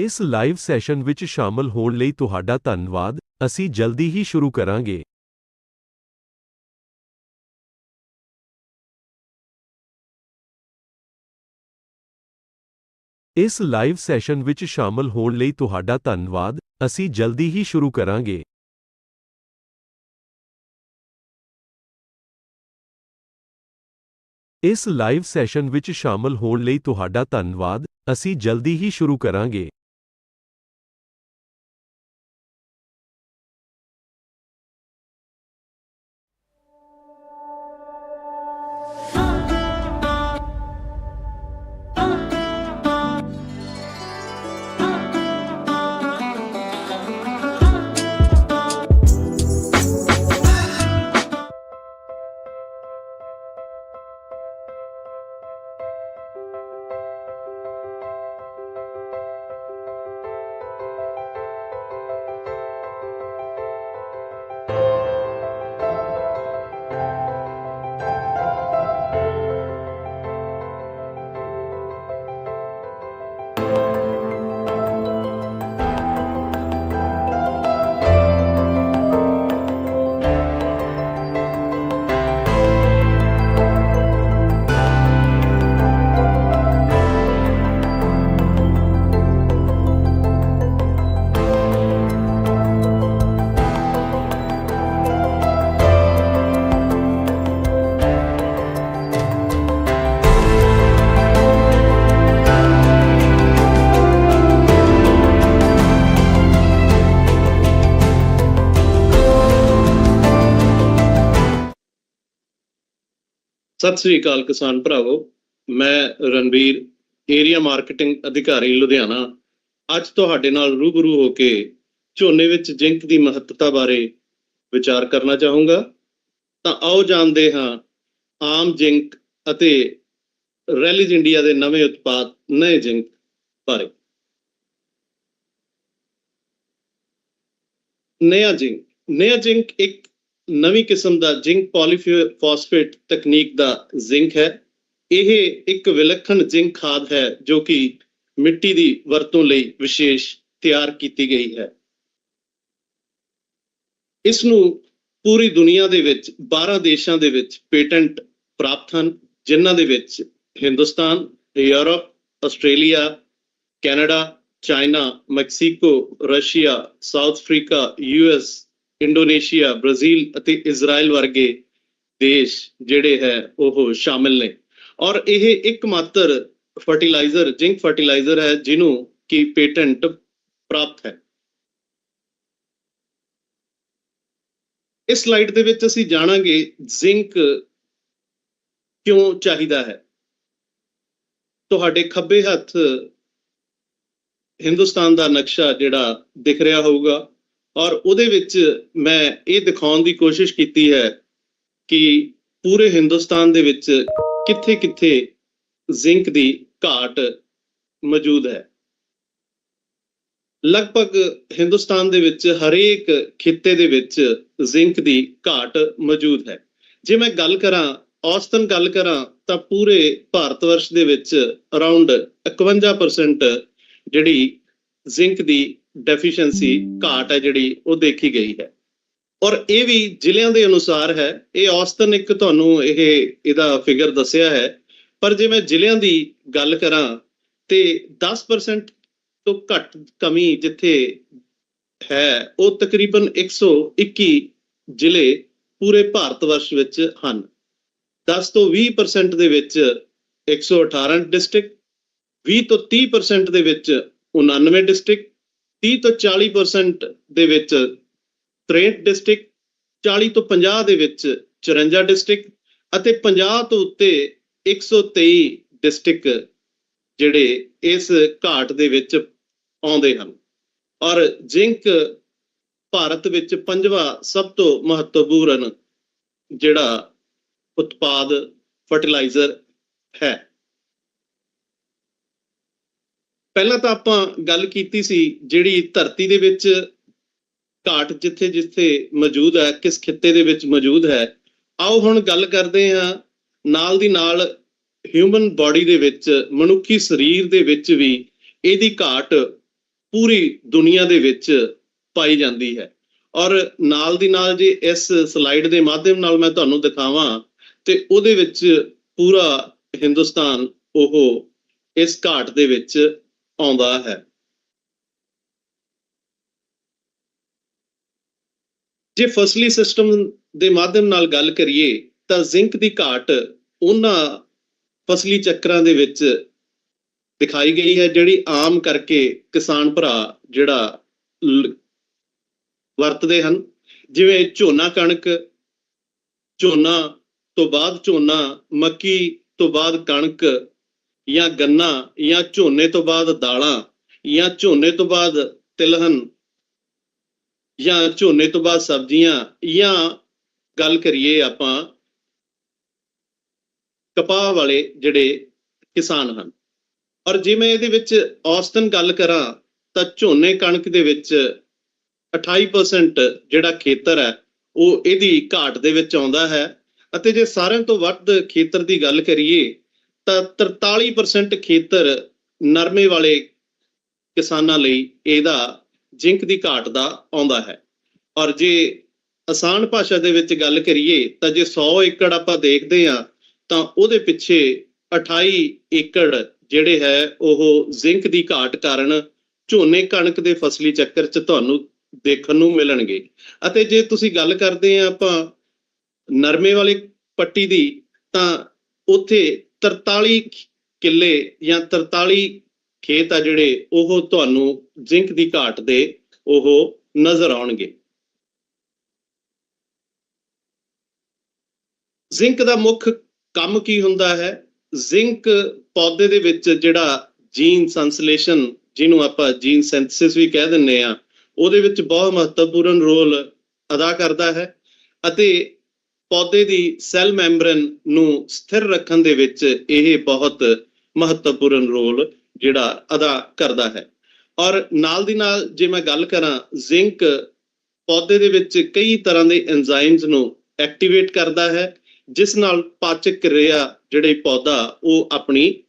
ਇਸ live session ਵਿੱਚ ਸ਼ਾਮਲ ਹੋਣ ਲਈ ਤੁਹਾਡਾ ਧੰਨਵਾਦ। ਅਸੀਂ ਜਲਦੀ ਹੀ ਸ਼ੁਰੂ ਕਰਾਂਗੇ। ਇਸ ਲਾਈਵ ਸੈਸ਼ਨ ਵਿੱਚ ਸ਼ਾਮਲ ਹੋਣ ਲਈ ਤੁਹਾਡਾ ਧੰਨਵਾਦ। ਅਸੀਂ ਜਲਦੀ ਹੀ ਸ਼ੁਰੂ ਕਰਾਂਗੇ। ਇਸ ਲਾਈਵ ਸੈਸ਼ਨ ਵਿੱਚ ਸ਼ਾਮਲ ਹੋਣ ਲਈ ਤੁਹਾਡਾ ਧੰਨਵਾਦ। ਅਸੀਂ ਜਲਦੀ ਹੀ ਸ਼ੁਰੂ ਕਰਾਂਗੇ। ਸਤਿ ਸ੍ਰੀ ਅਕਾਲ ਕਿਸਾਨ ਭਰਾਵੋ, ਮੈਂ ਰਣਬੀਰ ਏਰੀਆ ਮਾਰਕੀਟਿੰਗ ਅਧਿਕਾਰੀ ਲੁਧਿਆਣਾ। ਅੱਜ ਤੁਹਾਡੇ ਨਾਲ ਰੂਬਰੂ ਹੋ ਕੇ ਝੋਨੇ ਵਿੱਚ ਜ਼ਿੰਕ ਦੀ ਮਹੱਤਤਾ ਬਾਰੇ ਵਿਚਾਰ ਕਰਨਾ ਚਾਹੂੰਗਾ। ਤਾਂ ਆਓ ਜਾਣਦੇ ਹਾਂ, ਆਮ ਜ਼ਿੰਕ ਅਤੇ ਰੈਲਿਜ਼ ਇੰਡੀਆ ਦੇ ਨਵੇਂ ਉਤਪਾਦ, ਨਏ ਜ਼ਿੰਕ ਬਾਰੇ। ਨਇਆ ਜ਼ਿੰਕ ਨਇਆ ਜ਼ਿੰਕ ਇੱਕ ਨਵੀਂ ਕਿਸਮ ਦਾ ਜ਼ਿੰਕ ਪੋਲੀਫਾਸਫੇਟ ਤਕਨੀਕ ਦਾ ਜ਼ਿੰਕ ਹੈ। ਇਹ ਇੱਕ ਵਿਲੱਖਣ ਜ਼ਿੰਕ ਖਾਦ ਹੈ ਜੋ ਕਿ ਮਿੱਟੀ ਦੀ ਵਰਤੋਂ ਲਈ ਵਿਸ਼ੇਸ਼ ਤਿਆਰ ਕੀਤੀ ਗਈ ਹੈ। ਇਸ ਨੂੰ ਪੂਰੀ ਦੁਨੀਆ ਦੇ ਵਿੱਚ 12 ਦੇਸ਼ਾਂ ਦੇ ਵਿੱਚ ਪੇਟੈਂਟ ਪ੍ਰਾਪਤ ਹਨ, ਜਿਨ੍ਹਾਂ ਦੇ ਵਿੱਚ Hindustan, Europe, Australia, Canada, China, Mexico, Russia, South Africa US Indonesia, Brazil ਅਤੇ ਇਜ਼ਰਾਈਲ ਵਰਗੇ ਦੇਸ਼ ਜਿਹੜੇ ਹੈ, ਉਹ ਸ਼ਾਮਿਲ ਨੇ। ਔਰ ਇਹ ਇੱਕਮਾਤਰ ਫਰਟੀਲਾਈਜ਼ਰ, ਜ਼ਿੰਕ ਫਰਟੀਲਾਈਜ਼ਰ ਹੈ, ਜਿਹਨੂੰ ਕਿ ਪੇਟੈਂਟ ਪ੍ਰਾਪਤ ਹੈ। ਇਸ ਸਲਾਈਡ ਦੇ ਵਿੱਚ ਅਸੀਂ ਜਾਣਾਂਗੇ ਜ਼ਿੰਕ ਕਿਉਂ ਚਾਹੀਦਾ ਹੈ। ਤੁਹਾਡੇ ਖੱਬੇ ਹੱਥ ਹਿੰਦੁਸਤਾਨ ਦਾ ਨਕਸ਼ਾ ਜਿਹੜਾ ਦਿਖ ਰਿਹਾ ਹੋਊਗਾ। ਔਰ ਉਹਦੇ ਵਿੱਚ ਮੈਂ ਇਹ ਦਿਖਾਉਣ ਦੀ ਕੋਸ਼ਿਸ਼ ਕੀਤੀ ਹੈ ਕਿ ਪੂਰੇ ਹਿੰਦੁਸਤਾਨ ਦੇ ਵਿੱਚ ਕਿੱਥੇ-ਕਿੱਥੇ ਜ਼ਿੰਕ ਦੀ ਘਾਟ ਮੌਜੂਦ ਹੈ। ਲਗਭਗ ਹਿੰਦੁਸਤਾਨ ਦੇ ਵਿੱਚ ਹਰੇਕ ਖਿੱਤੇ ਦੇ ਵਿੱਚ ਜ਼ਿੰਕ ਦੀ ਘਾਟ ਮੌਜੂਦ ਹੈ। ਜੇ ਮੈਂ ਗੱਲ ਕਰਾਂ, ਔਸਤਨ ਗੱਲ ਕਰਾਂ, ਤਾਂ ਪੂਰੇ ਭਾਰਤ ਵਰਸ਼ ਦੇ ਵਿੱਚ ਅਰਾਊਂਡ 51% ਜਿਹੜੀ ਜ਼ਿੰਕ ਦੀ ਡੈਫੀਸ਼ੀਐਂਸੀ ਘਾਟ ਹੈ ਜਿਹੜੀ ਉਹ ਦੇਖੀ ਗਈ ਹੈ। ਔਰ ਇਹ ਵੀ ਜ਼ਿਲ੍ਹਿਆਂ ਦੇ ਅਨੁਸਾਰ ਹੈ। ਇਹ ਔਸਤਨ ਇੱਕ ਤੁਹਾਨੂੰ ਇਹ, ਇਹਦਾ ਫਿਗਰ ਦੱਸਿਆ ਹੈ। ਪਰ ਜੇ ਮੈਂ ਜ਼ਿਲ੍ਹਿਆਂ ਦੀ ਗੱਲ ਕਰਾਂ ਤੇ 10% ਤੋਂ ਘੱਟ ਕਮੀ ਜਿੱਥੇ ਹੈ, ਉਹ ਤਕਰੀਬਨ 121 ਜ਼ਿਲ੍ਹੇ ਪੂਰੇ ਭਾਰਤ ਵਰਸ਼ ਵਿੱਚ ਹਨ। 10 ਤੋਂ 20% ਦੇ ਵਿੱਚ 118 ਡਿਸਟ੍ਰਿਕਟ 20 ਤੋਂ 30% ਦੇ ਵਿੱਚ 99 ਡਿਸਟ੍ਰਿਕਟ 30 ਤੋਂ 40% ਦੇ ਵਿੱਚ 63 ਡਿਸਟ੍ਰਿਕਟ 40 ਤੋਂ 50 ਦੇ ਵਿੱਚ 54 ਡਿਸਟ੍ਰਿਕਟ ਅਤੇ 50 ਤੋਂ ਉੱਤੇ 123 ਡਿਸਟ੍ਰਿਕਟ ਜਿਹੜੇ ਇਸ ਘਾਟ ਦੇ ਵਿੱਚ ਆਉਂਦੇ ਹਨ। ਔਰ ਜ਼ਿੰਕ ਭਾਰਤ ਵਿੱਚ ਪੰਜਵਾਂ ਸਭ ਤੋਂ ਮਹੱਤਵਪੂਰਨ ਜਿਹੜਾ ਉਤਪਾਦ ਫਰਟੀਲਾਈਜ਼ਰ ਹੈ। ਪਹਿਲਾਂ ਤਾਂ ਆਪਾਂ ਗੱਲ ਕੀਤੀ ਸੀ ਜਿਹੜੀ ਧਰਤੀ ਦੇ ਵਿੱਚ ਘਾਟ ਜਿੱਥੇ ਜਿੱਥੇ ਮੌਜੂਦ ਹੈ, ਕਿਸ ਖਿੱਤੇ ਦੇ ਵਿੱਚ ਮੌਜੂਦ ਹੈ। ਆਓ ਹੁਣ ਗੱਲ ਕਰਦੇ ਹਾਂ ਨਾਲ ਦੀ ਨਾਲ ਹਿਊਮਨ ਬਾਡੀ ਦੇ ਵਿੱਚ, ਮਨੁੱਖੀ ਸਰੀਰ ਦੇ ਵਿੱਚ ਵੀ ਇਹਦੀ ਘਾਟ ਪੂਰੀ ਦੁਨੀਆ ਦੇ ਵਿੱਚ ਪਾਈ ਜਾਂਦੀ ਹੈ। ਔਰ ਨਾਲ ਦੀ ਨਾਲ ਜੇ ਇਸ ਸਲਾਈਡ ਦੇ ਮਾਧਿਅਮ ਨਾਲ ਮੈਂ ਤੁਹਾਨੂੰ ਦਿਖਾਵਾਂ, ਤੇ ਉਹਦੇ ਵਿੱਚ ਪੂਰਾ ਹਿੰਦੁਸਤਾਨ ਉਹ ਇਸ ਘਾਟ ਦੇ ਵਿੱਚ ਆਉਂਦਾ ਹੈ। ਜੇ ਫਸਲੀ ਸਿਸਟਮ ਦੇ ਮਾਧਿਅਮ ਨਾਲ ਗੱਲ ਕਰੀਏ, ਤਾਂ ਜ਼ਿੰਕ ਦੀ ਘਾਟ ਉਹਨਾਂ ਫਸਲੀ ਚੱਕਰਾਂ ਦੇ ਵਿੱਚ ਦਿਖਾਈ ਗਈ ਹੈ, ਜਿਹੜੀ ਆਮ ਕਰਕੇ ਕਿਸਾਨ ਭਰਾ ਜਿਹੜਾ ਵਰਤਦੇ ਹਨ। ਜਿਵੇਂ ਝੋਨਾ ਕਣਕ, ਝੋਨਾ ਤੋਂ ਬਾਅਦ ਝੋਨਾ, ਮੱਕੀ ਤੋਂ ਬਾਅਦ ਕਣਕ ਜਾਂ ਗੰਨਾ, ਜਾਂ ਝੋਨੇ ਤੋਂ ਬਾਅਦ ਦਾਲਾਂ, ਜਾਂ ਝੋਨੇ ਤੋਂ ਬਾਅਦ ਤਿਲਹਨ, ਜਾਂ ਝੋਨੇ ਤੋਂ ਬਾਅਦ ਸਬਜ਼ੀਆਂ, ਜਾਂ ਗੱਲ ਕਰੀਏ ਆਪਾਂ ਕਪਾਹ ਵਾਲੇ ਜਿਹੜੇ ਕਿਸਾਨ ਹਨ। ਔਰ ਜੇ ਮੈਂ ਇਹਦੇ ਵਿੱਚ ਔਸਤਨ ਗੱਲ ਕਰਾਂ, ਤਾਂ ਝੋਨੇ ਕਣਕ ਦੇ ਵਿੱਚ 28% ਜਿਹੜਾ ਖੇਤਰ ਹੈ, ਉਹ ਇਹਦੀ ਘਾਟ ਦੇ ਵਿੱਚ ਆਉਂਦਾ ਹੈ। ਅਤੇ ਜੇ ਸਾਰਿਆਂ ਤੋਂ ਵੱਧ ਖੇਤਰ ਦੀ ਗੱਲ ਕਰੀਏ ਤਾਂ 43% ਖੇਤਰ ਨਰਮੇ ਵਾਲੇ ਕਿਸਾਨਾਂ ਲਈ ਇਹਦਾ ਜ਼ਿੰਕ ਦੀ ਘਾਟ ਦਾ ਆਉਂਦਾ ਹੈ। ਔਰ ਜੇ ਆਸਾਨ ਭਾਸ਼ਾ ਦੇ ਵਿੱਚ ਗੱਲ ਕਰੀਏ ਤਾਂ ਜੇ 100 ਏਕੜ ਆਪਾਂ ਦੇਖਦੇ ਹਾਂ, ਤਾਂ ਉਹਦੇ ਪਿੱਛੇ 28 ਏਕੜ ਜਿਹੜੇ ਹੈ, ਉਹ ਜ਼ਿੰਕ ਦੀ ਘਾਟ ਕਾਰਨ ਝੋਨੇ ਕਣਕ ਦੇ ਫਸਲੀ ਚੱਕਰ 'ਚ ਤੁਹਾਨੂੰ ਦੇਖਣ ਨੂੰ ਮਿਲਣਗੇ। ਅਤੇ ਜੇ ਤੁਸੀਂ ਗੱਲ ਕਰਦੇ ਆ ਆਪਾਂ ਨਰਮੇ ਵਾਲੇ ਪੱਟੀ ਦੀ, ਤਾਂ ਉੱਥੇ 43 ਕਿੱਲੇ ਜਾਂ 43 ਖੇਤ ਆ ਜਿਹੜੇ, ਉਹ ਤੁਹਾਨੂੰ ਜ਼ਿੰਕ ਦੀ ਘਾਟ ਦੇ ਉਹ ਨਜ਼ਰ ਆਉਣਗੇ। ਜ਼ਿੰਕ ਦਾ ਮੁੱਖ ਕੰਮ ਕੀ ਹੁੰਦਾ ਹੈ? ਜ਼ਿੰਕ ਪੌਦੇ ਦੇ ਵਿੱਚ ਜਿਹੜਾ ਜੀਨ ਸੰਸਲੇਸ਼ਨ ਜਿਹਨੂੰ ਆਪਾਂ ਜੀਨ ਸਿੰਥੇਸਿਸ ਵੀ ਕਹਿ ਦਿੰਨੇ ਆ ਉਹਦੇ ਵਿੱਚ ਬਹੁਤ ਮਹੱਤਵਪੂਰਨ ਰੋਲ ਅਦਾ ਕਰਦਾ ਹੈ ਅਤੇ ਪੌਦੇ ਦੀ ਸੈੱਲ ਮੈਂਬਰਨ ਨੂੰ ਸਥਿਰ ਰੱਖਣ ਦੇ ਵਿੱਚ ਇਹ ਬਹੁਤ ਮਹੱਤਵਪੂਰਨ ਰੋਲ ਜਿਹੜਾ ਅਦਾ ਕਰਦਾ ਹੈ। ਔਰ ਨਾਲ ਦੀ ਨਾਲ ਜੇ ਮੈਂ ਗੱਲ ਕਰਾਂ ਜ਼ਿੰਕ ਪੌਦੇ ਦੇ ਵਿੱਚ ਕਈ ਤਰ੍ਹਾਂ ਦੇ ਐਂਜ਼ਾਈਮਸ ਨੂੰ ਐਕਟੀਵੇਟ ਕਰਦਾ ਹੈ, ਜਿਸ ਨਾਲ ਪਾਚਕ ਕਿਰਿਆ ਜਿਹੜੇ ਪੌਦਾ ਉਹ ਆਪਣੀ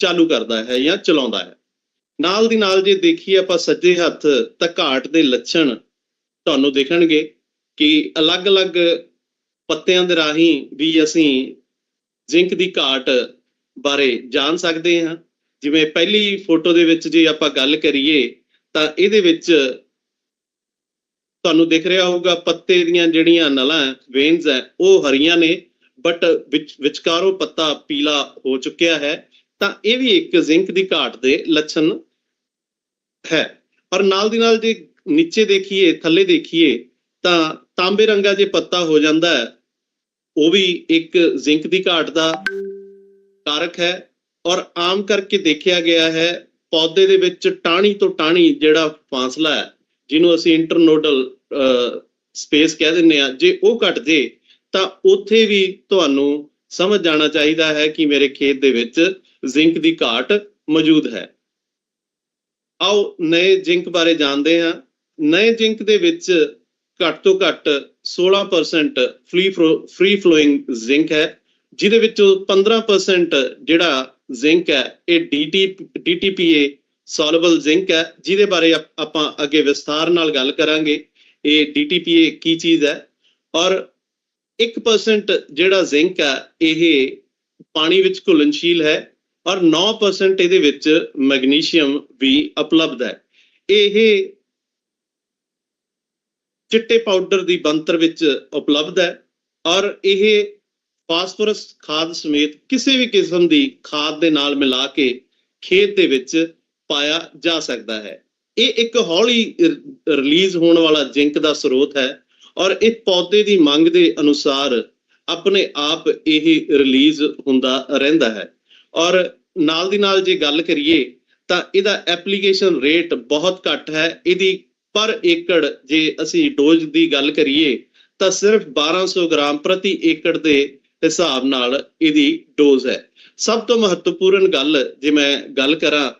ਚਾਲੂ ਕਰਦਾ ਹੈ ਜਾਂ ਚਲਾਉਂਦਾ ਹੈ। ਨਾਲ ਦੀ ਨਾਲ ਜੇ ਦੇਖੀਏ ਆਪਾਂ ਸੱਜੇ ਹੱਥ ਤਾਂ ਘਾਟ ਦੇ ਲੱਛਣ ਤੁਹਾਨੂੰ ਦੇਖਣਗੇ ਕਿ ਅਲੱਗ-ਅਲੱਗ ਪੱਤਿਆਂ ਦੇ ਰਾਹੀਂ ਵੀ ਅਸੀਂ ਜ਼ਿੰਕ ਦੀ ਘਾਟ ਬਾਰੇ ਜਾਣ ਸਕਦੇ ਹਾਂ। ਜਿਵੇਂ ਪਹਿਲੀ ਫੋਟੋ ਦੇ ਵਿੱਚ ਜੇ ਆਪਾਂ ਗੱਲ ਕਰੀਏ, ਤਾਂ ਇਹਦੇ ਵਿੱਚ ਤੁਹਾਨੂੰ ਦਿਖ ਰਿਹਾ ਹੋਊਗਾ ਪੱਤੇ ਦੀਆਂ ਜਿਹੜੀਆਂ ਨਲਾਂ ਵੇਨਸ ਹੈ, ਉਹ ਹਰੀਆਂ ਨੇ ਬਟ ਵਿਚਕਾਰੋਂ ਪੱਤਾ ਪੀਲਾ ਹੋ ਚੁੱਕਿਆ ਹੈ। ਤਾਂ ਇਹ ਵੀ ਇੱਕ ਜ਼ਿੰਕ ਦੀ ਘਾਟ ਦੇ ਲੱਛਣ ਹੈ। ਔਰ ਨਾਲ ਦੀ ਨਾਲ ਜੇ ਨੀਚੇ ਦੇਖੀਏ, ਥੱਲੇ ਦੇਖੀਏ, ਤਾਂ ਤਾਂਬੇ ਰੰਗਾ ਜੇ ਪੱਤਾ ਹੋ ਜਾਂਦਾ ਹੈ, ਉਹ ਵੀ ਇੱਕ ਜ਼ਿੰਕ ਦੀ ਘਾਟ ਦਾ ਕਾਰਕ ਹੈ ਔਰ ਆਮ ਕਰਕੇ ਦੇਖਿਆ ਗਿਆ ਹੈ, ਪੌਦੇ ਦੇ ਵਿੱਚ ਟਾਹਣੀ ਤੋਂ ਟਾਹਣੀ ਜਿਹੜਾ ਫਾਸਲਾ ਹੈ, ਜਿਹਨੂੰ ਅਸੀਂ ਇੰਟਰਨੋਡਲ ਸਪੇਸ ਕਹਿ ਦਿੰਦੇ ਆ ਜੇ ਉਹ ਘਟ ਜੇ, ਤਾਂ ਉੱਥੇ ਵੀ ਤੁਹਾਨੂੰ ਸਮਝ ਜਾਣਾ ਚਾਹੀਦਾ ਹੈ ਕਿ ਮੇਰੇ ਖੇਤ ਦੇ ਵਿੱਚ ਜ਼ਿੰਕ ਦੀ ਘਾਟ ਮੌਜੂਦ ਹੈ। ਆਓ ਨਏ ਜ਼ਿੰਕ ਬਾਰੇ ਜਾਣਦੇ ਹਾਂ। ਨਏ ਜ਼ਿੰਕ ਦੇ ਵਿੱਚ ਘੱਟ ਤੋਂ ਘੱਟ 16% ਫ੍ਰੀ ਫ੍ਰੀ ਫਲੋਇੰਗ ਜ਼ਿੰਕ ਹੈ, ਜਿਹਦੇ ਵਿੱਚੋਂ 15% ਜਿਹੜਾ ਜ਼ਿੰਕ ਹੈ, ਇਹ ਡੀਟੀ ਡੀਟੀਪੀਏ ਸੋਲੂਬਲ ਜ਼ਿੰਕ ਹੈ, ਜਿਹਦੇ ਬਾਰੇ ਆਪਾਂ ਅੱਗੇ ਵਿਸਥਾਰ ਨਾਲ ਗੱਲ ਕਰਾਂਗੇ, ਇਹ ਡੀਟੀਪੀਏ ਕੀ ਚੀਜ਼ ਹੈ, ਔਰ 1% ਜਿਹੜਾ ਜ਼ਿੰਕ ਹੈ, ਇਹ ਪਾਣੀ ਵਿੱਚ ਘੁਲਨਸ਼ੀਲ ਹੈ, ਔਰ 9% ਇਹਦੇ ਵਿੱਚ ਮੈਗਨੀਸ਼ੀਅਮ ਵੀ ਉਪਲਬਧ ਹੈ। ਇਹ ਚਿੱਟੇ ਪਾਊਡਰ ਦੀ ਬਣਤਰ ਵਿੱਚ ਉਪਲਬਧ ਹੈ ਔਰ ਇਹ ਫਾਸਫੋਰਸ ਖਾਦ ਸਮੇਤ ਕਿਸੇ ਵੀ ਕਿਸਮ ਦੀ ਖਾਦ ਦੇ ਨਾਲ ਮਿਲਾ ਕੇ ਖੇਤ ਦੇ ਵਿੱਚ ਪਾਇਆ ਜਾ ਸਕਦਾ ਹੈ। ਇਹ ਇੱਕ ਹੌਲੀ ਰਿਲੀਜ਼ ਹੋਣ ਵਾਲਾ ਜ਼ਿੰਕ ਦਾ ਸਰੋਤ ਹੈ ਔਰ ਇਹ ਪੌਦੇ ਦੀ ਮੰਗ ਦੇ ਅਨੁਸਾਰ ਆਪਣੇ ਆਪ ਇਹ ਰਿਲੀਜ਼ ਹੁੰਦਾ ਰਹਿੰਦਾ ਹੈ। ਔਰ ਨਾਲ ਦੀ ਨਾਲ ਜੇ ਗੱਲ ਕਰੀਏ ਤਾਂ ਇਹਦਾ ਐਪਲੀਕੇਸ਼ਨ ਰੇਟ ਬਹੁਤ ਘੱਟ ਹੈ, ਇਹਦੀ ਪਰ ਏਕੜ ਜੇ ਅਸੀਂ ਡੋਜ਼ ਦੀ ਗੱਲ ਕਰੀਏ, ਤਾਂ ਸਿਰਫ 1200 ਗ੍ਰਾਮ ਪ੍ਰਤੀ ਏਕੜ ਦੇ ਹਿਸਾਬ ਨਾਲ ਇਹਦੀ ਡੋਜ਼ ਹੈ। ਸਭ ਤੋਂ ਮਹੱਤਵਪੂਰਨ ਗੱਲ ਜੇ ਮੈਂ ਗੱਲ ਕਰਾਂ,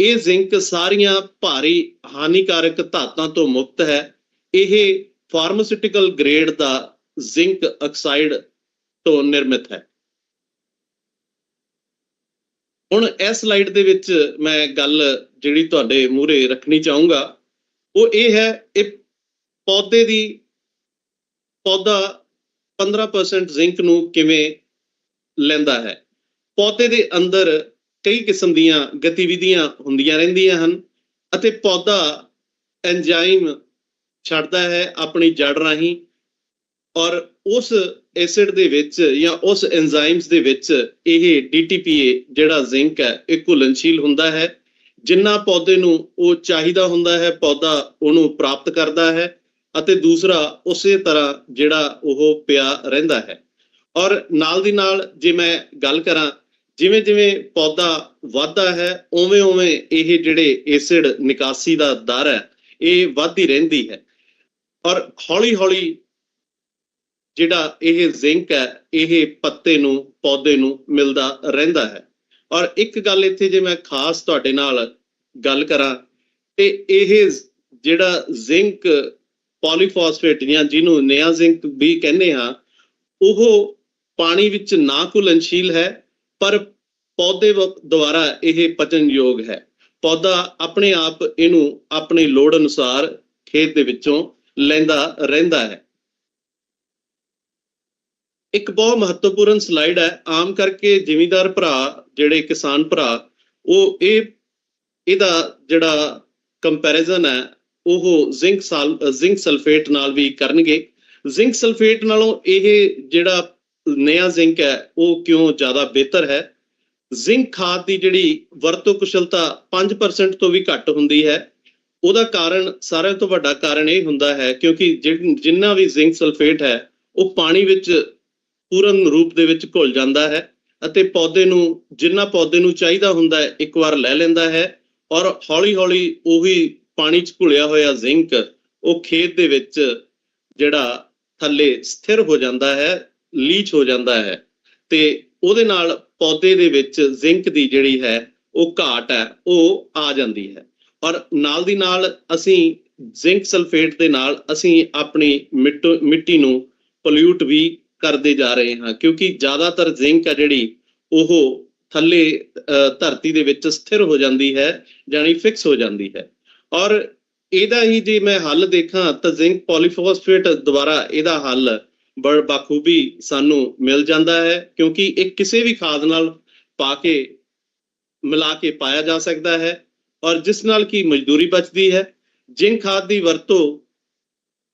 ਇਹ ਜ਼ਿੰਕ ਸਾਰੀਆਂ ਭਾਰੀ ਹਾਨੀਕਾਰਕ ਧਾਤਾਂ ਤੋਂ ਮੁਕਤ ਹੈ। ਇਹ ਫਾਰਮਾਸਿਊਟੀਕਲ ਗ੍ਰੇਡ ਦਾ ਜ਼ਿੰਕ ਆਕਸਾਈਡ ਤੋਂ ਨਿਰਮਿਤ ਹੈ। ਹੁਣ ਇਸ ਸਲਾਈਡ ਦੇ ਵਿੱਚ ਮੈਂ ਗੱਲ ਜਿਹੜੀ ਤੁਹਾਡੇ ਮੂਹਰੇ ਰੱਖਣੀ ਚਾਹੂੰਗਾ ਉਹ ਇਹ ਹੈ, ਇਹ ਪੌਦੇ ਦੀ, ਪੌਦਾ 15% ਜ਼ਿੰਕ ਨੂੰ ਕਿਵੇਂ ਲੈਂਦਾ ਹੈ? ਪੌਦੇ ਦੇ ਅੰਦਰ ਕਈ ਕਿਸਮ ਦੀਆਂ ਗਤੀਵਿਧੀਆਂ ਹੁੰਦੀਆਂ ਰਹਿੰਦੀਆਂ ਹਨ ਅਤੇ ਪੌਦਾ ਐਂਜ਼ਾਈਮ ਛੱਡਦਾ ਹੈ ਆਪਣੀ ਜੜ ਰਾਹੀਂ ਔਰ ਉਸ ਐਸਿਡ ਦੇ ਵਿੱਚ ਜਾਂ ਉਸ ਐਂਜ਼ਾਈਮਸ ਦੇ ਵਿੱਚ ਇਹ DTPA ਜਿਹੜਾ ਜ਼ਿੰਕ ਹੈ, ਇਹ ਘੁਲਨਸ਼ੀਲ ਹੁੰਦਾ ਹੈ। ਜਿੰਨਾ ਪੌਦੇ ਨੂੰ ਉਹ ਚਾਹੀਦਾ ਹੁੰਦਾ ਹੈ, ਪੌਦਾ ਉਹਨੂੰ ਪ੍ਰਾਪਤ ਕਰਦਾ ਹੈ ਅਤੇ ਦੂਸਰਾ ਉਸੇ ਤਰ੍ਹਾਂ ਜਿਹੜਾ ਉਹ ਪਿਆ ਰਹਿੰਦਾ ਹੈ। ਔਰ ਨਾਲ ਦੀ ਨਾਲ ਜੇ ਮੈਂ ਗੱਲ ਕਰਾਂ, ਜਿਵੇਂ ਜਿਵੇਂ ਪੌਦਾ ਵੱਧਦਾ ਹੈ, ਉਵੇਂ ਉਵੇਂ ਇਹ ਜਿਹੜੇ ਐਸਿਡ ਨਿਕਾਸੀ ਦਾ ਦਰ ਹੈ, ਇਹ ਵੱਧਦੀ ਰਹਿੰਦੀ ਹੈ। ਔਰ ਹੌਲੀ ਹੌਲੀ ਜਿਹੜਾ ਇਹ ਜ਼ਿੰਕ ਹੈ, ਇਹ ਪੱਤੇ ਨੂੰ, ਪੌਦੇ ਨੂੰ ਮਿਲਦਾ ਰਹਿੰਦਾ ਹੈ। ਔਰ ਇੱਕ ਗੱਲ ਇੱਥੇ ਜੇ ਮੈਂ ਖਾਸ ਤੁਹਾਡੇ ਨਾਲ ਗੱਲ ਕਰਾਂ, ਤੇ ਇਹ ਜਿਹੜਾ ਜ਼ਿੰਕ ਪੋਲੀਫਾਸਫੇਟ ਜਾਂ ਜਿਹਨੂੰ ਨਿਆ ਜ਼ਿੰਕ ਵੀ ਕਹਿੰਦੇ ਹਾਂ, ਉਹ ਪਾਣੀ ਵਿੱਚ ਨਾ ਘੁਲਨਸ਼ੀਲ ਹੈ, ਪਰ ਪੌਦੇ ਵ- ਦੁਆਰਾ ਇਹ ਪਚਨਯੋਗ ਹੈ। ਪੌਦਾ ਆਪਣੇ ਆਪ ਇਹਨੂੰ ਆਪਣੀ ਲੋੜ ਅਨੁਸਾਰ ਖੇਤ ਦੇ ਵਿੱਚੋਂ ਲੈਂਦਾ ਰਹਿੰਦਾ ਹੈ। ਇੱਕ ਬਹੁਤ ਮਹੱਤਵਪੂਰਨ ਸਲਾਈਡ ਹੈ। ਆਮ ਕਰਕੇ ਜ਼ਿਮੀਂਦਾਰ ਭਰਾ, ਜਿਹੜੇ ਕਿਸਾਨ ਭਰਾ, ਉਹ ਇਹ, ਇਹਦਾ ਜਿਹੜਾ ਕੰਪੈਰੀਜ਼ਨ ਹੈ, ਉਹ ਜ਼ਿੰਕ ਜ਼ਿੰਕ ਸਲਫੇਟ ਨਾਲ ਵੀ ਕਰਨਗੇ। ਜ਼ਿੰਕ ਸਲਫੇਟ ਨਾਲੋਂ ਇਹ ਜਿਹੜਾ ਨਿਆ ਜ਼ਿੰਕ ਹੈ, ਉਹ ਕਿਉਂ ਜ਼ਿਆਦਾ ਬਿਹਤਰ ਹੈ? ਜ਼ਿੰਕ ਖਾਦ ਦੀ ਜਿਹੜੀ ਵਰਤੋਂ ਕੁਸ਼ਲਤਾ 5% ਤੋਂ ਵੀ ਘੱਟ ਹੁੰਦੀ ਹੈ। ਉਹਦਾ ਕਾਰਨ ਸਾਰਿਆਂ ਤੋਂ ਵੱਡਾ ਕਾਰਨ ਇਹ ਹੁੰਦਾ ਹੈ, ਕਿਉਂਕਿ ਜਿ- ਜਿੰਨਾ ਵੀ ਜ਼ਿੰਕ ਸਲਫੇਟ ਹੈ, ਉਹ ਪਾਣੀ ਵਿੱਚ ਪੂਰਨ ਰੂਪ ਦੇ ਵਿੱਚ ਘੁਲ ਜਾਂਦਾ ਹੈ ਅਤੇ ਪੌਦੇ ਨੂੰ, ਜਿੰਨਾ ਪੌਦੇ ਨੂੰ ਚਾਹੀਦਾ ਹੁੰਦਾ ਹੈ, ਇੱਕ ਵਾਰ ਲੈ ਲੈਂਦਾ ਹੈ ਔਰ ਹੌਲੀ-ਹੌਲੀ ਉਹੀ ਪਾਣੀ 'ਚ ਘੁਲਿਆ ਹੋਇਆ ਜ਼ਿੰਕ ਉਹ ਖੇਤ ਦੇ ਵਿੱਚ ਜਿਹੜਾ ਥੱਲੇ ਸਥਿਰ ਹੋ ਜਾਂਦਾ ਹੈ, ਲੀਚ ਹੋ ਜਾਂਦਾ ਹੈ ਤੇ ਉਹਦੇ ਨਾਲ ਪੌਦੇ ਦੇ ਵਿੱਚ ਜ਼ਿੰਕ ਦੀ ਜਿਹੜੀ ਹੈ, ਉਹ ਘਾਟ ਹੈ, ਉਹ ਆ ਜਾਂਦੀ ਹੈ ਔਰ ਨਾਲ ਦੀ ਨਾਲ ਅਸੀਂ ਜ਼ਿੰਕ ਸਲਫੇਟ ਦੇ ਨਾਲ ਅਸੀਂ ਆਪਣੀ ਮਿੱਟੋ- ਮਿੱਟੀ ਨੂੰ ਪੋਲਿਊਟ ਵੀ ਕਰਦੇ ਜਾ ਰਹੇ ਹਾਂ, ਕਿਉਂਕਿ ਜ਼ਿਆਦਾਤਰ ਜ਼ਿੰਕ ਹੈ ਜਿਹੜੀ, ਉਹ ਥੱਲੇ ਧਰਤੀ ਦੇ ਵਿੱਚ ਸਥਿਰ ਹੋ ਜਾਂਦੀ ਹੈ ਜਾਨੀ ਫਿਕਸ ਹੋ ਜਾਂਦੀ ਹੈ। ਔਰ ਇਹਦਾ ਹੀ ਜੇ ਮੈਂ ਹੱਲ ਦੇਖਾਂ, ਤਾਂ ਜ਼ਿੰਕ ਪੋਲੀਫਾਸਫੇਟ ਦੁਆਰਾ ਇਹਦਾ ਹੱਲ ਬੜ ਬਾਖੂਬੀ ਸਾਨੂੰ ਮਿਲ ਜਾਂਦਾ ਹੈ, ਕਿਉਂਕਿ ਇਹ ਕਿਸੇ ਵੀ ਖਾਦ ਨਾਲ ਪਾ ਕੇ, ਮਿਲਾ ਕੇ ਪਾਇਆ ਜਾ ਸਕਦਾ ਹੈ। ਔਰ ਜਿਸ ਨਾਲ ਕੀ ਮਜ਼ਦੂਰੀ ਬਚਦੀ ਹੈ ਜ਼ਿੰਕ ਖਾਦ ਦੀ ਵਰਤੋਂ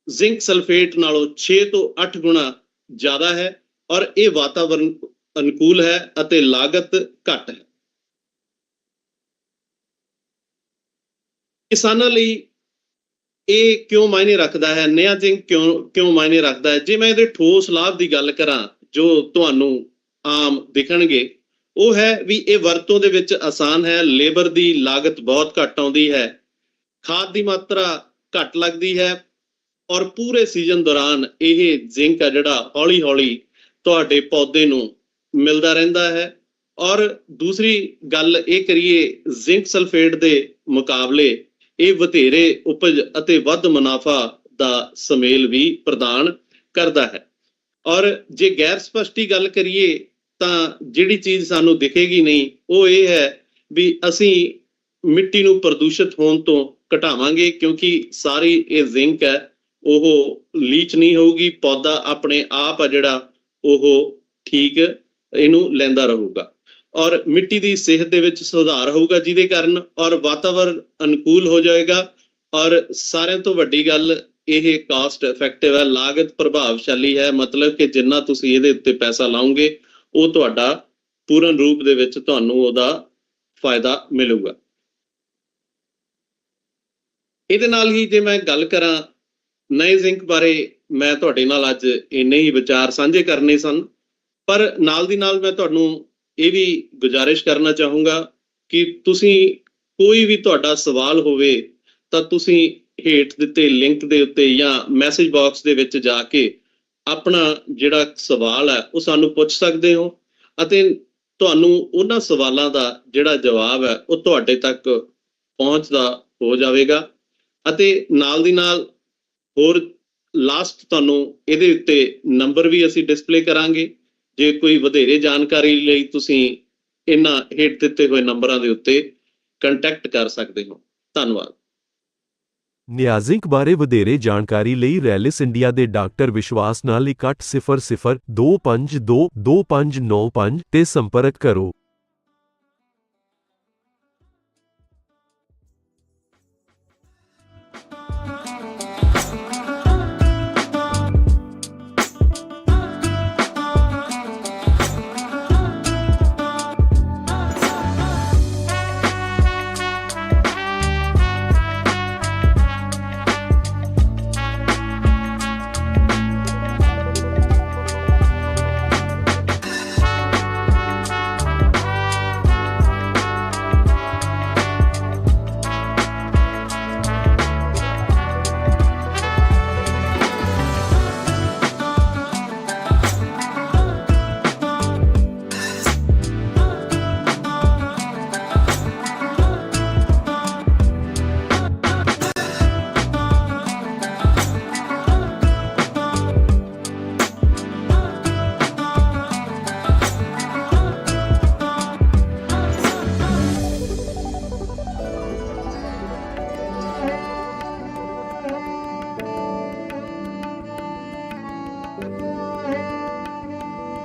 ਜ਼ਿੰਕ ਸਲਫੇਟ ਨਾਲੋਂ 6 ਤੋਂ 8 ਗੁਣਾ ਜ਼ਿਆਦਾ ਹੈ ਔਰ ਇਹ ਵਾਤਾਵਰਣ ਅਨੁਕੂਲ ਹੈ ਅਤੇ ਲਾਗਤ ਘੱਟ ਹੈ। ਕਿਸਾਨਾਂ ਲਈ ਇਹ ਕਿਉਂ ਮਾਇਨੇ ਰੱਖਦਾ ਹੈ? ਨਿਆ ਜ਼ਿੰਕ ਕਿਉਂ ਕਿਉਂ ਮਾਇਨੇ ਰੱਖਦਾ ਹੈ? ਜੇ ਮੈਂ ਇਹਦੇ ਠੋਸ ਲਾਭ ਦੀ ਗੱਲ ਕਰਾਂ, ਜੋ ਤੁਹਾਨੂੰ ਆਮ ਦਿਖਣਗੇ, ਉਹ ਹੈ ਵੀ ਇਹ ਵਰਤੋਂ ਦੇ ਵਿੱਚ ਆਸਾਨ ਹੈ, ਲੇਬਰ ਦੀ ਲਾਗਤ ਬਹੁਤ ਘੱਟ ਆਉਂਦੀ ਹੈ, ਖਾਦ ਦੀ ਮਾਤਰਾ ਘੱਟ ਲੱਗਦੀ ਹੈ ਔਰ ਪੂਰੇ ਸੀਜ਼ਨ ਦੌਰਾਨ ਇਹ ਜ਼ਿੰਕ ਆ ਜਿਹੜਾ ਹੌਲੀ-ਹੌਲੀ ਤੁਹਾਡੇ ਪੌਦੇ ਨੂੰ ਮਿਲਦਾ ਰਹਿੰਦਾ ਹੈ। ਔਰ ਦੂਸਰੀ ਗੱਲ ਇਹ ਕਰੀਏ ਜ਼ਿੰਕ ਸਲਫੇਟ ਦੇ ਮੁਕਾਬਲੇ ਇਹ ਵਧੇਰੇ ਉਪਜ ਅਤੇ ਵੱਧ ਮੁਨਾਫਾ ਦਾ ਸਮੇਲ ਵੀ ਪ੍ਰਦਾਨ ਕਰਦਾ ਹੈ। ਔਰ ਜੇ ਗੈਰ ਸਪਸ਼ਟੀ ਗੱਲ ਕਰੀਏ ਤਾਂ ਜਿਹੜੀ ਚੀਜ਼ ਸਾਨੂੰ ਦਿਖੇਗੀ ਨਹੀਂ, ਉਹ ਇਹ ਹੈ ਵੀ ਅਸੀਂ ਮਿੱਟੀ ਨੂੰ ਪ੍ਰਦੂਸ਼ਿਤ ਹੋਣ ਤੋਂ ਘਟਾਵਾਂਗੇ ਕਿਉਂਕਿ ਸਾਰੀ ਇਹ ਜ਼ਿੰਕ ਹੈ ਉਹ ਲੀਚ ਨਹੀਂ ਹੋਊਗੀ, ਪੌਦਾ ਆਪਣੇ ਆਪ ਆ ਜਿਹੜਾ ਉਹ ਠੀਕ ਇਹਨੂੰ ਲੈਂਦਾ ਰਹੂਗਾ। ਔਰ ਮਿੱਟੀ ਦੀ ਸਿਹਤ ਦੇ ਵਿੱਚ ਸੁਧਾਰ ਹੋਊਗਾ ਜਿਹਦੇ ਕਾਰਨ ਔਰ ਵਾਤਾਵਰਣ ਅਨੁਕੂਲ ਹੋ ਜਾਏਗਾ। ਔਰ ਸਾਰਿਆਂ ਤੋਂ ਵੱਡੀ ਗੱਲ ਇਹ ਕਾਸਟ ਇਫੈਕਟਿਵ ਹੈ, ਲਾਗਤ ਪ੍ਰਭਾਵਸ਼ਾਲੀ ਹੈ। ਮਤਲਬ ਕਿ ਜਿੰਨਾ ਤੁਸੀਂ ਇਹਦੇ ਉੱਤੇ ਪੈਸਾ ਲਾਉਂਗੇ ਉਹ ਤੁਹਾਡਾ ਪੂਰਨ ਰੂਪ ਦੇ ਵਿੱਚ ਤੁਹਾਨੂੰ ਉਹਦਾ ਫਾਇਦਾ ਮਿਲੂਗਾ। ਇਹਦੇ ਨਾਲ ਹੀ ਜੇ ਮੈਂ ਗੱਲ ਕਰਾਂ ਨਏ ਜ਼ਿੰਕ ਬਾਰੇ ਮੈਂ ਤੁਹਾਡੇ ਨਾਲ ਅੱਜ ਇੰਨੇ ਹੀ ਵਿਚਾਰ ਸਾਂਝੇ ਕਰਨੇ ਸਨ, ਪਰ ਨਾਲ ਦੀ ਨਾਲ ਮੈਂ ਤੁਹਾਨੂੰ ਇਹ ਵੀ ਗੁਜ਼ਾਰਿਸ਼ ਕਰਨਾ ਚਾਹੂੰਗਾ ਕਿ ਤੁਸੀਂ ਕੋਈ ਵੀ ਤੁਹਾਡਾ ਸਵਾਲ ਹੋਵੇ ਤਾਂ ਤੁਸੀਂ ਹੇਠ ਦਿੱਤੇ ਲਿੰਕ ਦੇ ਉੱਤੇ ਜਾਂ ਮੈਸੇਜ ਬਾਕਸ ਦੇ ਵਿੱਚ ਜਾ ਕੇ ਆਪਣਾ ਜਿਹੜਾ ਸਵਾਲ ਹੈ ਉਹ ਸਾਨੂੰ ਪੁੱਛ ਸਕਦੇ ਹੋ ਅਤੇ ਤੁਹਾਨੂੰ ਉਹਨਾਂ ਸਵਾਲਾਂ ਦਾ ਜਿਹੜਾ ਜਵਾਬ ਹੈ ਉਹ ਤੁਹਾਡੇ ਤੱਕ ਪਹੁੰਚਦਾ ਹੋ ਜਾਵੇਗਾ ਅਤੇ ਨਾਲ ਦੀ ਨਾਲ ਹੋਰ ਲਾਸਟ ਤੁਹਾਨੂੰ ਇਹਦੇ ਉੱਤੇ ਨੰਬਰ ਵੀ ਅਸੀਂ ਡਿਸਪਲੇ ਕਰਾਂਗੇ। ਜੇ ਕੋਈ ਵਧੇਰੇ ਜਾਣਕਾਰੀ ਲਈ ਤੁਸੀਂ ਇਹਨਾਂ ਹੇਠ ਦਿੱਤੇ ਹੋਏ ਨੰਬਰਾਂ ਦੇ ਉੱਤੇ ਕੰਟੈਕਟ ਕਰ ਸਕਦੇ ਹੋ। ਧੰਨਵਾਦ। ਨਿਆਜ਼ਿੰਕ ਬਾਰੇ ਵਧੇਰੇ ਜਾਣਕਾਰੀ ਲਈ ਰੈਲਿਸ ਇੰਡੀਆ ਦੇ ਡਾਕਟਰ ਵਿਸ਼ਵਾਸ ਨਾਲ 1800 252 2595 ਤੇ ਸੰਪਰਕ ਕਰੋ।